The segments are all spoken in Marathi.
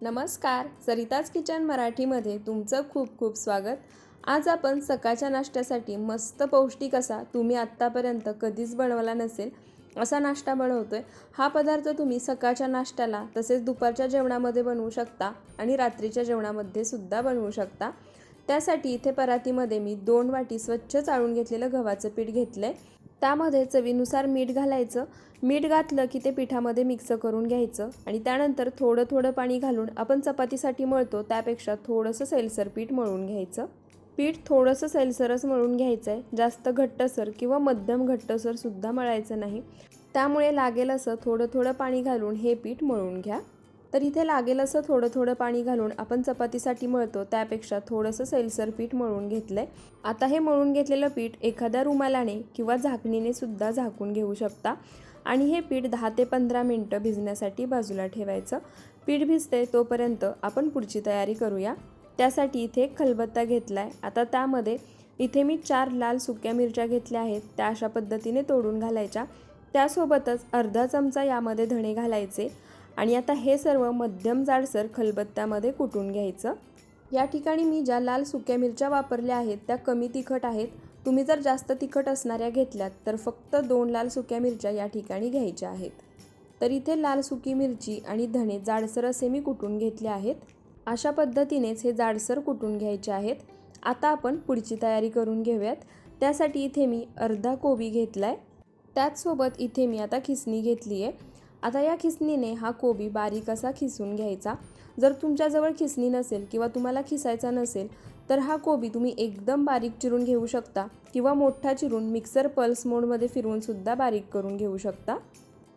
नमस्कार सरिताज किचन मराठीमध्ये तुमचं खूप खूप स्वागत. आज आपण सकाळच्या नाश्त्यासाठी मस्त पौष्टिक असा तुम्ही आत्तापर्यंत कधीच बनवला नसेल असा नाश्ता बनवतोय. हा पदार्थ तुम्ही सकाळच्या नाश्त्याला तसेच दुपारच्या जेवणामध्ये बनवू शकता आणि रात्रीच्या जेवणामध्ये सुद्धा बनवू शकता. त्यासाठी इथे परातीमध्ये मी दोन वाटी स्वच्छ चाळून घेतलेलं गव्हाचं पीठ घेतलंय. त्यामध्ये चवीनुसार मीठ घालायचं. मीठ घातलं की ते पिठामध्ये मिक्स करून घ्यायचं आणि त्यानंतर थोडं थोडं पाणी घालून आपण चपातीसाठी मळतो त्यापेक्षा थोडंसं सैलसर पीठ मळून घ्यायचं. पीठ थोडंसं सैलसरच मळून घ्यायचं आहे जास्त घट्टसर किंवा मध्यम घट्टसरसुद्धा मळायचं नाही. त्यामुळे लागेल असं थोडं थोडं पाणी घालून हे पीठ मळून घ्या. तर इथे लागेल असं थोडं थोडं पाणी घालून आपण चपातीसाठी मळतो. त्यापेक्षा थोडंसं सैलसर पीठ मळून घेतलं आहे आता हे मळून घेतलेलं पीठ एखाद्या रुमालाने किंवा झाकणीने सुद्धा झाकून घेऊ शकता. आणि हे पीठ दहा ते पंधरा मिनटं भिजण्यासाठी बाजूला ठेवायचं. पीठ भिजते तोपर्यंत आपण पुढची तयारी करूया. त्यासाठी इथे एक खलबत्ता घेतला आहे आता त्यामध्ये इथे मी चार लाल सुक्या मिरच्या घेतल्या आहेत. त्या अशा पद्धतीने तोडून घालायच्या. त्यासोबतच अर्धा चमचा यामध्ये धणे घालायचे. आणि आता हे सर्व मध्यम जाडसर खलबत्त्यामध्ये कुटून घ्यायचं. या ठिकाणी मी ज्या लाल सुक्या मिरच्या वापरल्या आहेत त्या कमी तिखट आहेत. तुम्ही जर जास्त तिखट असणाऱ्या घेतल्यात तर फक्त दोन लाल सुक्या मिरच्या या ठिकाणी घ्यायच्या आहेत. तर इथे लाल सुकी मिरची आणि धणे जाडसर असे मी कुटून घेतले आहेत. अशा पद्धतीनेच हे जाडसर कुटून घ्यायचे आहेत. आता आपण पुढची तयारी करून घेऊयात. त्यासाठी इथे मी अर्धा कोबी घेतला आहे त्याचसोबत इथे मी आता खिसणी घेतली आहे आता या खिसणीने हा कोबी बारीक असा खिसून घ्यायचा. जर तुमच्याजवळ खिसणी नसेल किंवा तुम्हाला खिसायचा नसेल तर हा कोबी तुम्ही एकदम बारीक चिरून घेऊ शकता किंवा मोठा चिरून मिक्सर पल्स मोडमध्ये फिरवूनसुद्धा बारीक करून घेऊ शकता.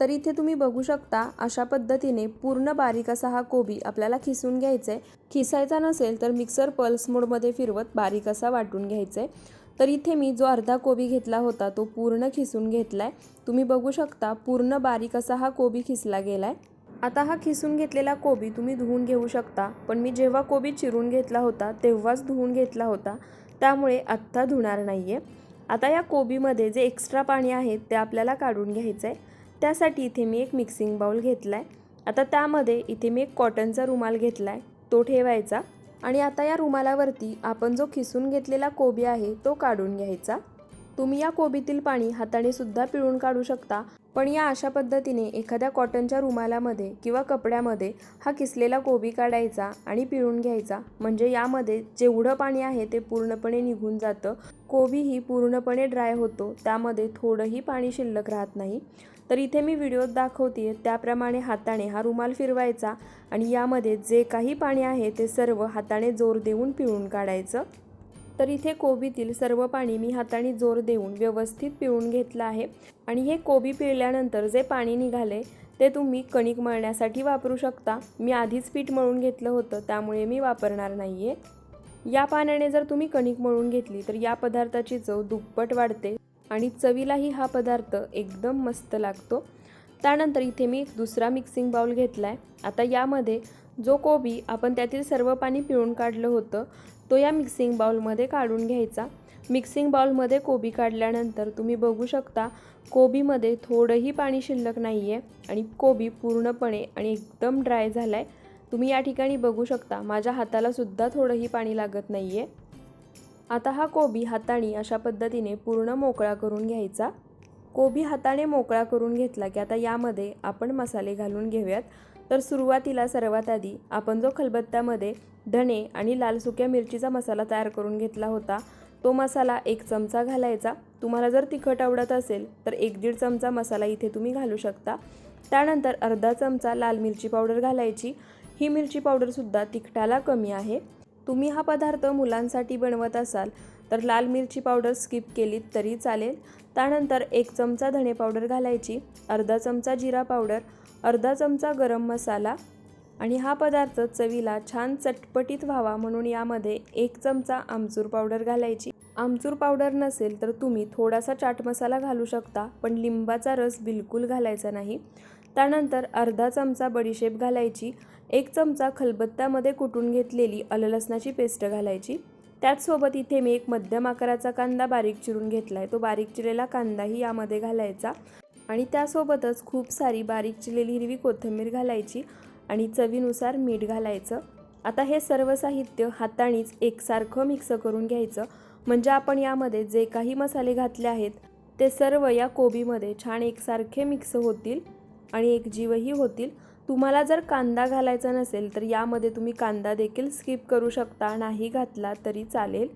तर इथे तुम्ही बघू शकता अशा पद्धतीने पूर्ण बारीक असा हा कोबी आपल्याला खिसून घ्यायचा आहे खिसायचा नसेल तर मिक्सर पल्स मोडमध्ये फिरवत बारीक असा वाटून घ्यायचा आहे तर इथे मी जो अर्धा कोबी घेतला होता तो पूर्ण खिसून घेतला आहे तुम्ही बघू शकता पूर्ण बारीक असा हा कोबी खिसला गेला आहे आता हा खिसून घेतलेला कोबी तुम्ही धुवून घेऊ शकता पण मी जेव्हा कोबी चिरून घेतला होता तेव्हाच धुवून घेतला होता. त्यामुळे आत्ता धुणार नाही आहे आता या कोबीमध्ये जे एक्स्ट्रा पाणी आहे ते आपल्याला काढून घ्यायचं आहे त्यासाठी इथे मी एक मिक्सिंग बाऊल घेतला आहे आता त्यामध्ये इथे मी एक कॉटनचा रुमाल घेतला आहे तो ठेवायचा. आणि आता या रुमालावरती आपण जो खिसून घेतलेला कोबी आहे तो काढून घ्यायचा. तुम्ही या कोबीतील पाणी हाताने सुद्धा पिळून काढू शकता पण या अशा पद्धतीने एखाद्या कॉटनच्या रुमालामध्ये किंवा कपड्यामध्ये हा किसलेला कोबी काढायचा आणि पिळून घ्यायचा. म्हणजे यामध्ये जेवढं पाणी आहे ते पूर्णपणे निघून जातं. कोबी ही पूर्णपणे ड्राय होतो त्यामध्ये थोडंही पाणी शिल्लक राहत नाही. तर इथे मी व्हिडिओत दाखवते त्याप्रमाणे हाताने हा रुमाल फिरवायचा आणि यामध्ये जे काही पाणी आहे ते सर्व हाताने जोर देऊन पिळून काढायचं. तर इथे कोबीतील सर्व पाणी मी हाताने जोर देऊन व्यवस्थित पिळून घेतलं आहे. आणि हे कोबी पिळल्यानंतर जे पाणी निघाले ते तुम्ही कणिक मळण्यासाठी वापरू शकता. मी आधीच पीठ मळून घेतलं होतं त्यामुळे मी वापरणार नाही आहे या पाण्याने जर तुम्ही कणिक मळून घेतली तर या पदार्थाची चव दुप्पट वाढते आणि चवीलाही हा पदार्थ एकदम मस्त लागतो. त्यानंतर इथे मी एक दुसरा मिक्सिंग बाउल घेतला आहे आता यामध्ये जो कोबी आपण त्यातील सर्व पाणी पिळून काढलं होतं तो या मिक्सिंग बाउलमध्ये काढून घ्यायचा. मिक्सिंग बाउलमध्ये कोबी काढल्यानंतर तुम्ही बघू शकता कोबीमध्ये थोडंही पाणी शिल्लक नाही आहे आणि कोबी पूर्णपणे आणि एकदम ड्राय झाला आहे तुम्ही या ठिकाणी बघू शकता माझ्या हातालासुद्धा थोडंही पाणी लागत नाही आहे आता हा कोबी हाताने अशा पद्धतीने पूर्ण मोकळा करून घ्यायचा. कोबी हाताने मोकळा करून घेतला की आता यामध्ये आपण मसाले घालून घेऊयात. तर सुरुवातीला सर्वात आधी आपण जो खलबत्त्यामध्ये धणे आणि लाल सुक्या मिरचीचा मसाला तयार करून घेतला होता तो मसाला एक चमचा घालायचा. तुम्हाला जर तिखट आवडत असेल तर एक दीड चमचा मसाला इथे तुम्ही घालू शकता. त्यानंतर अर्धा चमचा लाल मिरची पावडर घालायची. ही मिरची पावडरसुद्धा तिखटाला कमी आहे. तुम्ही हा पदार्थ मुलांसाठी बनवत असाल तर लाल मिरची पावडर स्किप केलीत तरी चालेल. त्यानंतर एक चमचा धणे पावडर घालायची अर्धा चमचा जिरा पावडर अर्धा चमचा गरम मसाला आणि हा पदार्थ चवीला छान चटपटीत व्हावा म्हणून यामध्ये एक चमचा आमचूर पावडर घालायची. आमचूर पावडर नसेल तर तुम्ही थोडासा चाट मसाला घालू शकता पण लिंबाचा रस बिलकुल घालायचा नाही. त्यानंतर अर्धा चमचा बडीशेप घालायची एक चमचा खलबत्त्यामध्ये कुटून घेतलेली आलं लसणाची पेस्ट घालायची. त्याचसोबत इथे मी एक मध्यम आकाराचा कांदा बारीक चिरून घेतला आहे तो बारीक चिरलेला कांदाही यामध्ये घालायचा. आणि त्यासोबतच खूप सारी बारीक चिरलेली हिरवी कोथिंबीर घालायची आणि चवीनुसार मीठ घालायचं. आता हे सर्व साहित्य हातानेच एकसारखं मिक्स करून घ्यायचं. म्हणजे आपण यामध्ये जे काही मसाले घातले आहेत ते सर्व या कोबीमध्ये छान एकसारखे मिक्स होतील आणि एकजीवही होतील. तुम्हाला जर कांदा घालायचा नसेल तर यामध्ये तुम्ही कांदा देखील स्किप करू शकता. नाही घातला तरी चालेल.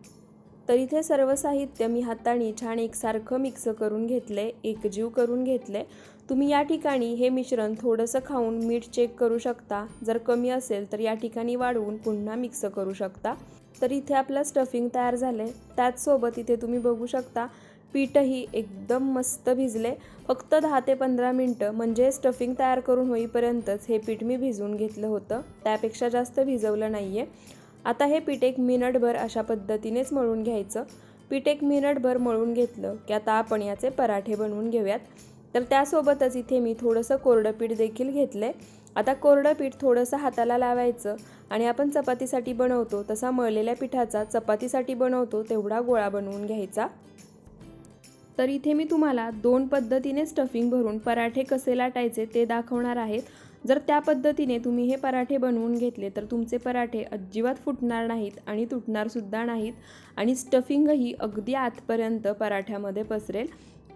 तर इथे सर्व साहित्य मी हाताने छान एकसारखं मिक्स करून घेतले एकजीव करून घेतले तुम्ही या ठिकाणी हे मिश्रण थोडंसं खाऊन मीठ चेक करू शकता. जर कमी असेल तर या ठिकाणी वाढवून पुन्हा मिक्स करू शकता. तर इथे आपलं स्टफिंग तयार झालं आहे त्याचसोबत इथे तुम्ही बघू शकता पीठही एकदम मस्त भिजले. फक्त दहा ते पंधरा मिनटं म्हणजे स्टफिंग तयार करून होईपर्यंतच हे पीठ मी भिजवून घेतलं होतं. त्यापेक्षा जास्त भिजवलं नाही आहे आता हे पीठ एक मिनटभर अशा पद्धतीनेच मळून घ्यायचं. पीठ एक मिनटभर मळून घेतलं की आता आपण याचे पराठे बनवून घेऊयात. तर त्यासोबतच इथे मी थोडंसं कोरडं पीठ देखील घेतलं आहे आता कोरडं पीठ थोडंसं हाताला लावायचं आणि आपण चपातीसाठी बनवतो तसा मळलेल्या पिठाचा चपातीसाठी बनवतो तेवढा गोळा बनवून घ्यायचा. तर इथे मी तुम्हाला दोन पद्धतीने स्टफिंग भरून पराठे कसे लाटायचे ते दाखवणार आहेत जर त्या पद्धतीने तुम्ही हे पराठे बनवून घेतले तर तुमचे पराठे अजिबात फुटणार नाहीत आणि तुटणारसुद्धा नाहीत आणि स्टफिंगही अगदी आतपर्यंत पराठ्यामध्ये पसरेल.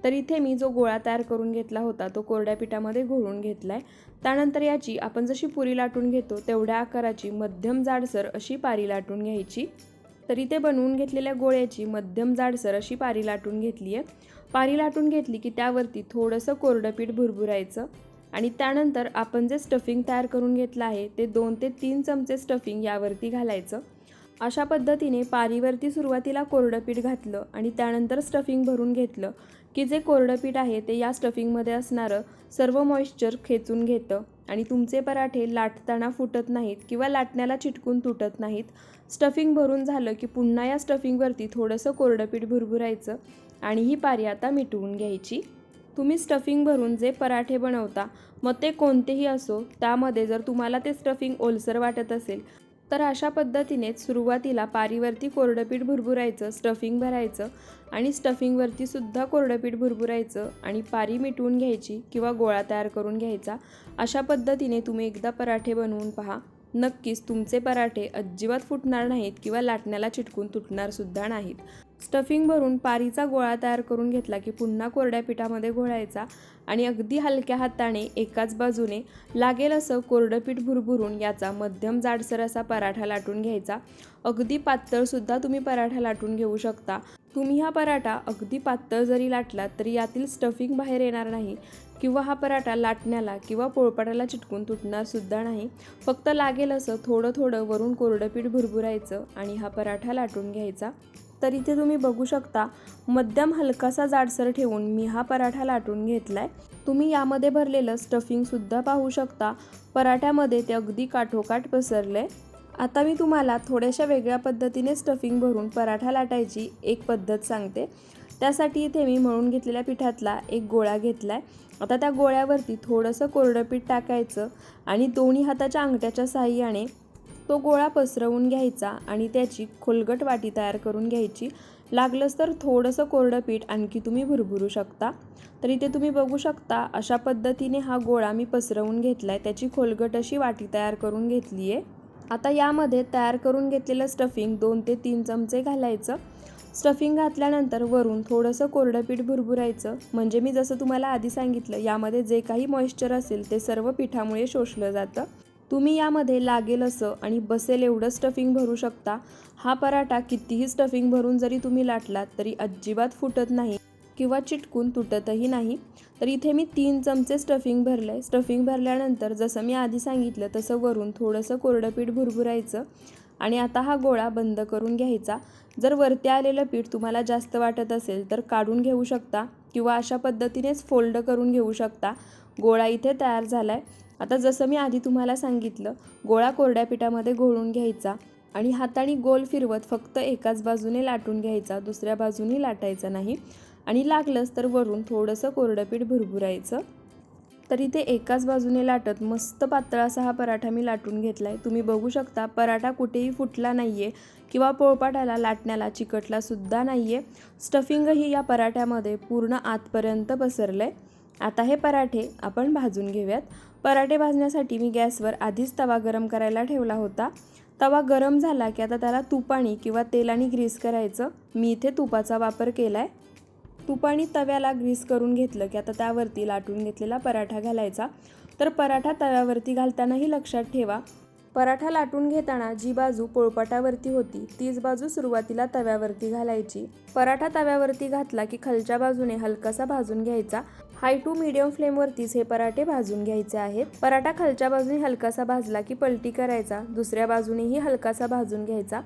तर इथे मी जो गोळा तयार करून घेतला होता तो कोरड्या पिठामध्ये घोळून घेतला आहे त्यानंतर याची आपण जशी पुरी लाटून घेतो तेवढ्या आकाराची मध्यम जाडसर अशी पारी लाटून घ्यायची. तर इथे बनवून घेतलेल्या गोळ्याची मध्यम जाडसर अशी पारी लाटून घेतली आहे पारी लाटून घेतली की त्यावरती थोडंसं कोरडं पीठ भुरभुरायचं आणि त्यानंतर आपण जे स्टफिंग तयार करून घेतलं आहे ते दोन ते तीन चमचे स्टफिंग यावरती घालायचं. अशा पद्धतीने पारीवरती सुरुवातीला कोरडं पीठ घातलं आणि त्यानंतर स्टफिंग भरून घेतलं की जे कोरडं पीठ आहे ते या स्टफिंगमध्ये असणारं सर्व मॉइश्चर खेचून घेतं. आणि तुमचे पराठे लाटताना फुटत नाहीत किंवा लाटण्याला चिटकून तुटत नाहीत. स्टफिंग भरून झालं की पुन्हा या स्टफिंगवरती थोडंसं कोरडं पीठ भुरभुरायचं आणि ही पारी आता मिटवून घ्यायची. तुम्ही स्टफिंग भरून जे पराठे बनवता मग ते कोणतेही असो त्यामध्ये जर तुम्हाला ते स्टफिंग ओलसर वाटत असेल तर अशा पद्धतीनेच सुरुवातीला पारीवरती कोरडं पीठ भुरभुरायचं स्टफिंग भरायचं आणि स्टफिंगवरती सुद्धा कोरडं पीठ भुरभुरायचं आणि पारी मिटवून घ्यायची किंवा गोळा तयार करून घ्यायचा. अशा पद्धतीने तुम्ही एकदा पराठे बनवून पहा. नक्कीच तुमचे पराठे अजिबात फुटणार नाहीत किंवा लाटण्याला चिटकून तुटणारसुद्धा नाहीत. स्टफिंग भरून पारीचा गोळा तयार करून घेतला की पुन्हा कोरड्या पिठामध्ये घोळायचा आणि अगदी हलक्या हाताने एकाच बाजूने लागेल असं कोरडं पीठ भुरभुरून याचा मध्यम जाडसर असा पराठा लाटून घ्यायचा. अगदी पातळसुद्धा तुम्ही पराठा लाटून घेऊ शकता. तुम्ही हा पराठा अगदी पातळ जरी लाटलात तरी यातील स्टफिंग बाहेर येणार नाही किंवा हा पराठा लाटण्याला किंवा पोळपाटाला चिटकून तुटणारसुद्धा नाही. फक्त लागेल असं थोडं थोडं वरून कोरडं पीठ भुरभुरायचं आणि हा पराठा लाटून घ्यायचा. तर इथे तुम्ही बघू शकता. मध्यम हलकासा जाडसर ठेवून मी हा पराठा लाटून घेतला आहे तुम्ही यामध्ये भरलेलं स्टफिंगसुद्धा पाहू शकता. पराठ्यामध्ये ते अगदी काठोकाठ पसरले आता मी तुम्हाला थोड्याशा वेगळ्या पद्धतीने स्टफिंग भरून पराठा लाटायची एक पद्धत सांगते. त्यासाठी इथे मी मळून घेतलेल्या पिठातला एक गोळा घेतला आहे आता त्या गोळ्यावरती थोडंसं कोरडं पीठ टाकायचं आणि दोन्ही हाताच्या अंगठ्याच्या साह्याने तो गोळा पसरवून घ्यायचा आणि त्याची खोलगट वाटी तयार करून घ्यायची. लागलंच तर थोडंसं कोरडं पीठ आणखी तुम्ही भुरभुरू शकता. तर इथे तुम्ही बघू शकता अशा पद्धतीने हा गोळा मी पसरवून घेतला आहे त्याची खोलगट अशी वाटी तयार करून घेतली आहे आता यामध्ये तयार करून घेतलेलं स्टफिंग दोन ते तीन चमचे घालायचं. स्टफिंग घातल्यानंतर वरून थोडंसं कोरडं पीठ भुरभुरायचं. म्हणजे मी जसं तुम्हाला आधी सांगितलं यामध्ये जे काही मॉइश्चर असेल ते सर्व पिठामुळे शोषलं जातं. तुम्ही यामध्ये लागेल असं आणि बसेल एवढं स्टफिंग भरू शकता. हा पराठा कितीही स्टफिंग भरून जरी तुम्ही लाटलात तरी अजिबात फुटत नाही किंवा चिटकून तुटतही नाही. तर इथे मी तीन चमचे स्टफिंग भरलं आहे स्टफिंग भरल्यानंतर जसं मी आधी सांगितलं तसं वरून थोडंसं कोरडं पीठ भुरभुरायचं आणि आता हा गोळा बंद करून घ्यायचा. जर वरती आलेलं पीठ तुम्हाला जास्त वाटत असेल तर काढून घेऊ शकता किंवा अशा पद्धतीनेच फोल्ड करून घेऊ शकता. गोळा इथे तयार झाला आहे आता जसं मी आधी तुम्हाला सांगितलं गोळा कोरड्या पिठामध्ये घोळून घ्यायचा आणि हाताने गोल फिरवत फक्त एकाच बाजूने लाटून घ्यायचा दुसऱ्या बाजूने लाटायचा नाही आणि लागलंच तर वरून थोडंसं कोरडं पीठ भुरभुरायचं. तर इथे एकाच बाजूने लाटत मस्त पातळ असा हा पराठा मी लाटून घेतला आहे तुम्ही बघू शकता पराठा कुठेही फुटला नाही आहे किंवा पोळपाटाला लाटण्याला चिकटलासुद्धा नाही आहे स्टफिंगही या पराठ्यामध्ये पूर्ण आतपर्यंत पसरलं आहे आता हे पराठे आपण भाजून घेऊयात. पराठे भाजण्यासाठी मी गॅसवर आधीच तवा गरम करायला ठेवला होता. तवा गरम झाला की आता त्याला तुपाणी किंवा तेलाने ग्रीस करायचं. मी इथे तुपाचा वापर केला आहे तुपाणी तव्याला ग्रीस करून घेतलं की आता त्यावरती लाटून घेतलेला पराठा घालायचा. तर पराठा तव्यावरती घालतानाही लक्षात ठेवा. पराठा लाटून घेताना जी बाजू पोळपाटावरती होती तीच बाजू सुरुवातीला तव्यावरती घालायची. पराठा तव्यावरती घातला की खालच्या बाजूने हलकासा भाजून घ्यायचा. हाय टू मिडियम फ्लेमवरतीच हे पराठे भाजून घ्यायचे आहेत. पराठा खालच्या बाजूने हलकासा भाजला की पलटी करायचा. दुसऱ्या बाजूनेही हलकासा भाजून घ्यायचा.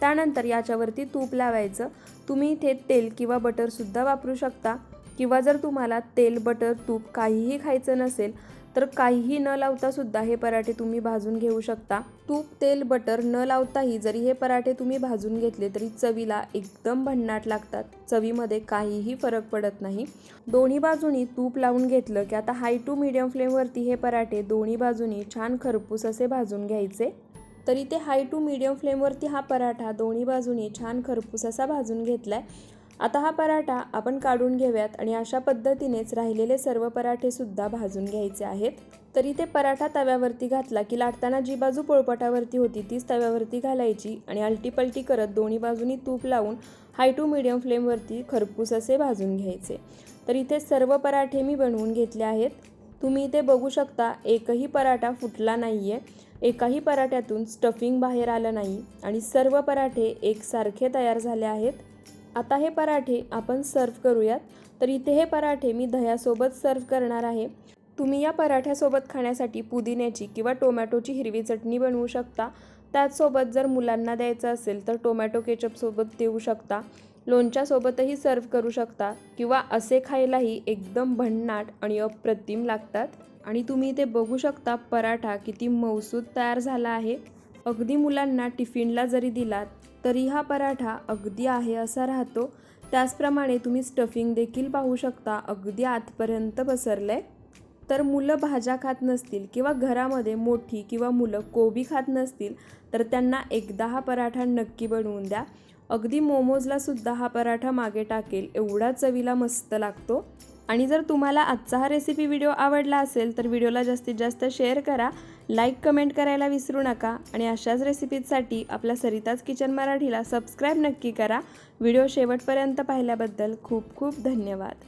त्यानंतर याच्यावरती तूप लावायचं. तुम्ही इथे तेल किंवा बटरसुद्धा वापरू शकता. किंवा जर तुम्हाला तेल बटर तूप काहीही खायचं नसेल तर काहीही न लावता सुद्धा हे पराठे तुम्ही भाजून घेऊ शकता. तूप तेल बटर न लावताही जरी हे पराठे तुम्ही भाजून घेतले तरी चवीला एकदम भन्नाट लागतात. चवीमध्ये काहीही फरक पडत नाही. दोन्ही बाजूनी तूप लावून घेतलं की आता हाय टू मिडियम फ्लेमवरती हे पराठे दोन्ही बाजूनी छान खरपूस असे भाजून घ्यायचे. तरी ते हाय टू मिडियम फ्लेमवरती हा पराठा दोन्ही बाजूनी छान खरपूस असा भाजून घेतला आहे आता हा पराठा आपण काढून घेऊयात आणि अशा पद्धतीनेच राहिलेले सर्व पराठेसुद्धा भाजून घ्यायचे आहेत. तर इथे पराठा तव्यावरती घातला की लाटताना जी बाजू पोळपाटावरती होती तीच तव्यावरती घालायची आणि अलटीपलटी करत दोन्ही बाजूनी तूप लावून हाय टू मिडियम फ्लेमवरती खरपूस असे भाजून घ्यायचे. तर इथे सर्व पराठे मी बनवून घेतले आहेत. तुम्ही इथे बघू शकता एकही पराठा फुटला नाही आहे एकाही पराठ्यातून स्टफिंग बाहेर आलं नाही आणि सर्व पराठे एकसारखे तयार झाले आहेत. आता हे पराठे आपण सर्व करूयात. तर इथे हे पराठे मी दह्यासोबत सर्व करणार आहे. तुम्ही या पराठ्यासोबत खाण्यासाठी पुदिन्याची किंवा टोमॅटोची हिरवी चटणी बनवू शकता. त्याचसोबत जर मुलांना द्यायचं असेल तर टोमॅटो केचपसोबत देऊ शकता. लोणच्यासोबतही सर्व करू शकता किंवा असे खायलाही एकदम भन्नाट आणि अप्रतिम लागतात. आणि तुम्ही इथे बघू शकता पराठा किती मौसूद तयार झाला आहे. अगदी मुलांना टिफिनला जरी दिलात तरी हा पराठा अगदी आहे असा राहतो. त्याचप्रमाणे तुम्ही स्टफिंग देखील पाहू शकता. अगदी आतपर्यंत पसरलं आहे तर मुलं भाज्या खात नसतील किंवा घरामध्ये मोठी किंवा मुलं कोबी खात नसतील तर त्यांना एकदा हा पराठा नक्की बनवून द्या. अगदी मोमोजला सुद्धा हा पराठा मागे टाकेल एवढा चवीला मस्त लागतो. आणि जर तुम्हाला आजचा हा रेसिपी व्हिडिओ आवडला असेल तर व्हिडिओला जास्तीत जास्त शेअर करा. लाईक कमेंट करायला विसरू नका आणि अशाच रेसिपीजसाठी आपल्या सरिताज किचन मराठीला सबस्क्राईब नक्की करा. व्हिडिओ शेवटपर्यंत पाहिल्याबद्दल खूप खूप धन्यवाद.